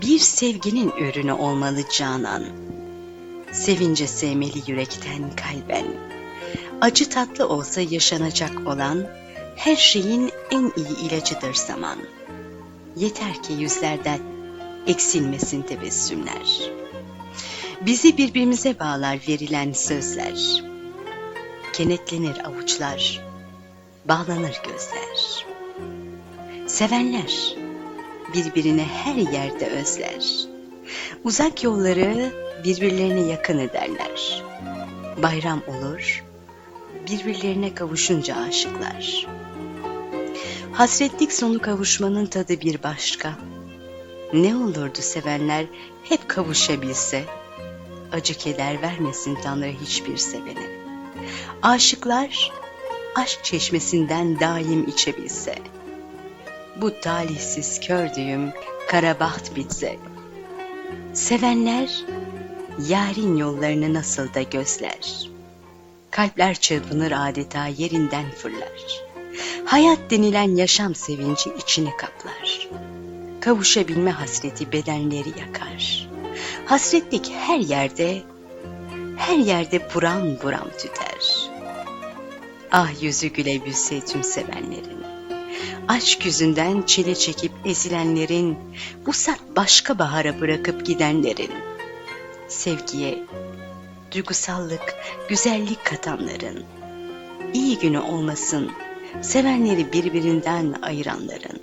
bir sevginin ürünü olmalı canan. Sevince sevmeli yürekten kalben. Acı tatlı olsa yaşanacak olan her şeyin en iyi ilacıdır zaman. Yeter ki yüzlerden eksilmesin tebessümler. Bizi birbirimize bağlar verilen sözler. Kenetlenir avuçlar, bağlanır gözler. Sevenler birbirine her yerde özler. Uzak yolları birbirlerine yakın ederler. Bayram olur, birbirlerine kavuşunca aşıklar. Hasretlik sonu kavuşmanın tadı bir başka. Ne olurdu sevenler hep kavuşabilse, acı keder vermesin Tanrı hiçbir sevene. Aşıklar aşk çeşmesinden daim içebilse, bu talihsiz kör düğüm kara baht bitse. Sevenler yarın yollarını nasıl da gözler. Kalpler çırpınır adeta yerinden fırlar. Hayat denilen yaşam sevinci içini kaplar. Kavuşabilme hasreti bedenleri yakar. Hasretlik her yerde, her yerde buram buram tüter. Ah yüzü gülebilse tüm sevenlerin. Aşk yüzünden çile çekip ezilenlerin, bu sat başka bahara bırakıp gidenlerin, sevgiye, duygusallık, güzellik katanların, iyi günü olmasın, sevenleri birbirinden ayıranların.